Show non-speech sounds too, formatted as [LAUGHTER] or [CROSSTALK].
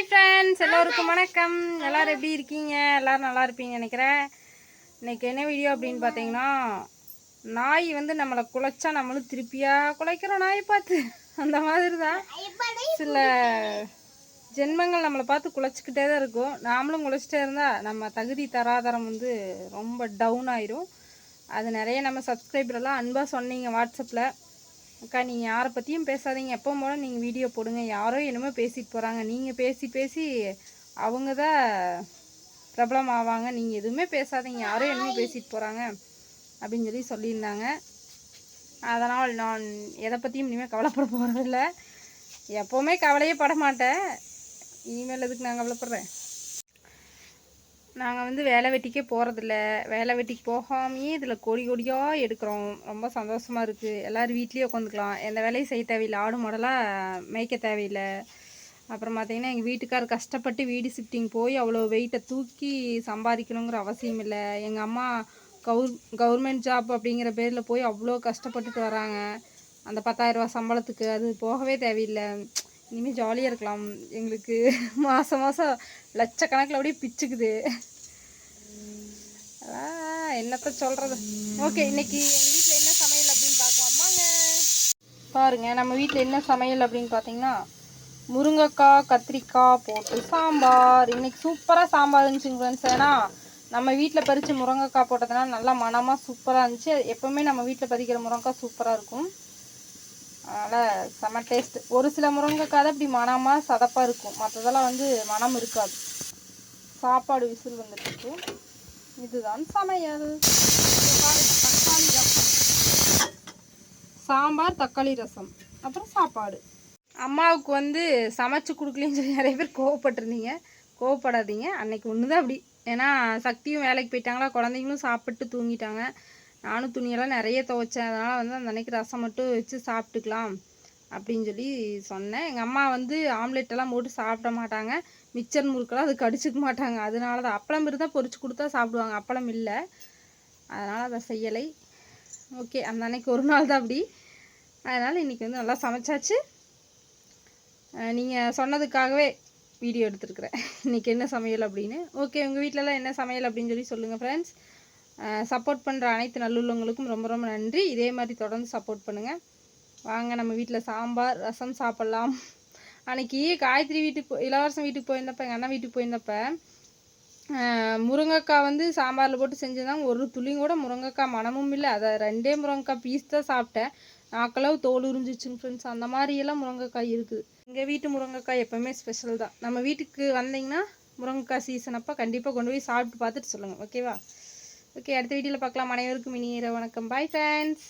Hi friends எல்லோருக்கும் வணக்கம். எல்லாரும் எப்படி இருக்கீங்க? எல்லாரும் நல்லா இருப்பீங்க நினைக்கிறேன். இன்னைக்கு என்ன வீடியோ அப்படின்னு பார்த்தீங்கன்னா நாய் வந்து நம்மளை குலைச்சா நம்மளும் திருப்பியாக குலைக்கிறோம் நாயை பார்த்து. அந்த மாதிரி தான் சில ஜென்மங்கள் நம்மளை பார்த்து குலைச்சிக்கிட்டே தான் இருக்கும். நாமளும் குலைச்சிட்டே இருந்தால் நம்ம தகுதி தராதரம் வந்து ரொம்ப டவுன் ஆயிரும். அது நிறைய நம்ம சப்ஸ்கிரைபரெல்லாம் அன்பாக சொன்னீங்க வாட்ஸ்அப்பில் அக்கா நீங்கள் யாரை பற்றியும் பேசாதீங்க. எப்போ போல நீங்கள் வீடியோ போடுங்க. யாரோ என்னமோ பேசிட்டு போகிறாங்க நீங்கள் பேசி பேசி அவங்க தான் பிரபலம் ஆவாங்க நீங்கள் எதுவுமே பேசாதீங்க. யாரோ என்னமோ பேசிட்டு போகிறாங்க அப்படின்னு சொல்லி சொல்லியிருந்தாங்க. அதனால் நான் எதை பற்றியும் இனிமேல் கவலைப்பட போகிறதில்ல எப்போவுமே கவலையே பட மாட்டேன். இனிமேல் எதுக்கு நான் கவலைப்படுறேன்? நாங்கள் வந்து வேலை வெட்டிக்கே போகிறதில்ல வேலை வெட்டிக்கு போகாமையே இதில் கொடி கொடியாக எடுக்கிறோம். ரொம்ப சந்தோஷமாக இருக்குது எல்லோரும் வீட்லேயே உட்காந்துக்கலாம். எந்த வேலையும் செய்ய தேவையில்லை. ஆடு மாடலாக மேய்க்க தேவையில்லை. அப்புறம் பார்த்தீங்கன்னா எங்கள் வீட்டுக்கார் கஷ்டப்பட்டு வீடு ஷிஃப்டிங் போய் அவ்வளோ வெயிட்டை தூக்கி சம்பாதிக்கணுங்கிற அவசியம் இல்லை. எங்கள் அம்மா கவுர் கவர்மெண்ட் ஜாப் அப்படிங்கிற பேரில் போய் அவ்வளோ கஷ்டப்பட்டுட்டு வராங்க. அந்த பத்தாயிரரூவா சம்பளத்துக்கு அது போகவே தேவையில்லை. இனிமேல் ஜாலியாக இருக்கலாம். எங்களுக்கு [LAUGHS] மாதம் மாதம் லட்சக்கணக்கில் அப்படியே பிச்சுக்குது. அதான் என்னத்த சொல்கிறது ஓகே இன்னைக்கு எங்கள் வீட்டில் என்ன சமையல் அப்படின்னு பார்க்கலாமாங்க பாருங்கள் நம்ம வீட்டில் என்ன சமையல் அப்படின்னு பார்த்தீங்கன்னா முருங்கைக்காய் கத்திரிக்காய் போட்டு சாம்பார். இன்றைக்கி சூப்பராக சாம்பார் இருந்துச்சுங்க ஃப்ரெண்ட்ஸ் ஏன்னா நம்ம வீட்டில் பறித்து முருங்கைக்காய் போட்டதுனால நல்லா மனமாக சூப்பராக இருந்துச்சு. எப்போவுமே நம்ம வீட்டில் பறிக்கிற முருங்கைக்காய் சூப்பராக இருக்கும். அதனால் செம்ம டேஸ்ட் ஒரு சில முருங்கைக்காய் தான் இப்படி மனமாக சதப்பாக இருக்கும். மற்றதெல்லாம் வந்து மனம் இருக்காது. சாப்பாடு விசில் வந்துட்டு இதுதான் சமையல். தக்காளி ரசம். சாம்பார் தக்காளி ரசம். அப்புறம் சாப்பாடு. அம்மாவுக்கு வந்து சமைச்சு கொடுக்கலன்னு சொல்லி நிறைய பேர் கோவப்பட்டிருந்தீங்க. கோவப்படாதீங்க. அன்னைக்கு ஒன்று தான் அப்படி. ஏன்னா சக்தியும் வேலைக்கு போயிட்டாங்களா? குழந்தைங்களும் சாப்பிட்டு தூங்கிட்டாங்க. நானும் துணியெல்லாம் நிறைய துவைச்சேன். அதனால் வந்து அந்த அன்னைக்கு ரசம் மட்டும் வச்சு சாப்பிட்டுக்கலாம் அப்படின்னு சொல்லி சொன்னேன். எங்கள் அம்மா வந்து ஆம்லெட்டெல்லாம் போட்டு சாப்பிட மாட்டாங்க. மிச்சர் முறுக்கெல்லாம் அது கடிச்சிக்க மாட்டாங்க. அதனால தான் அப்பளம் இருந்தால் பொறிச்சு கொடுத்தா சாப்பிடுவாங்க. அப்பளம் இல்லை. அதனால் அதை செய்யலை. ஓகே அந்த அன்னைக்கு ஒரு நாள் தான் அப்படி. அதனால் இன்றைக்கி வந்து நல்லா சமைச்சாச்சு. நீங்கள் சொன்னதுக்காகவே வீடியோ எடுத்துருக்குறேன். இன்றைக்கி என்ன சமையல் அப்படின்னு. ஓகே உங்கள் வீட்டிலலாம் என்ன சமையல் அப்படின்னு சொல்லி சொல்லுங்கள் ஃப்ரெண்ட்ஸ் சப்போர்ட் பண்ணுற அனைத்து நல்லுள்ளவங்களுக்கும் ரொம்ப ரொம்ப நன்றி. இதே மாதிரி தொடர்ந்து சப்போர்ட் பண்ணுங்கள் வாங்க நம்ம வீட்டில் சாம்பார் ரசம் சாப்பிட்லாம். அன்னைக்கு காயத்ரி வீட்டுக்கு போ- இளவரசன் வீட்டுக்கு போயிருந்தப்ப எங்கள் அண்ணன் வீட்டுக்கு போயிருந்தப்ப முருங்கைக்காய் வந்து சாம்பாரில் போட்டு செஞ்சுருந்தாங்க ஒரு துளியும் கூட முருங்கைக்காய் மனமும் இல்லை. அதை ரெண்டே முருங்கைக்காய் பீஸ் தான் சாப்பிட்டேன். நாக்களவு தோல் உறிஞ்சிச்சுங்க ஃப்ரெண்ட்ஸ் அந்த மாதிரியெல்லாம் முருங்கைக்காய் இருக்குது எங்கள் வீட்டு முருங்கைக்காய் எப்போவுமே ஸ்பெஷல் தான். நம்ம வீட்டுக்கு வந்தீங்கன்னா முருங்கைக்காய் சீசன் அப்போ கண்டிப்பாக கொண்டு போய் சாப்பிட்டு பார்த்துட்டு சொல்லுங்கள் ஓகேவா ஓகே அடுத்த வீடியோவில் பார்க்கலாம். அனைவருக்கும் இனிய வணக்கம். Bye friends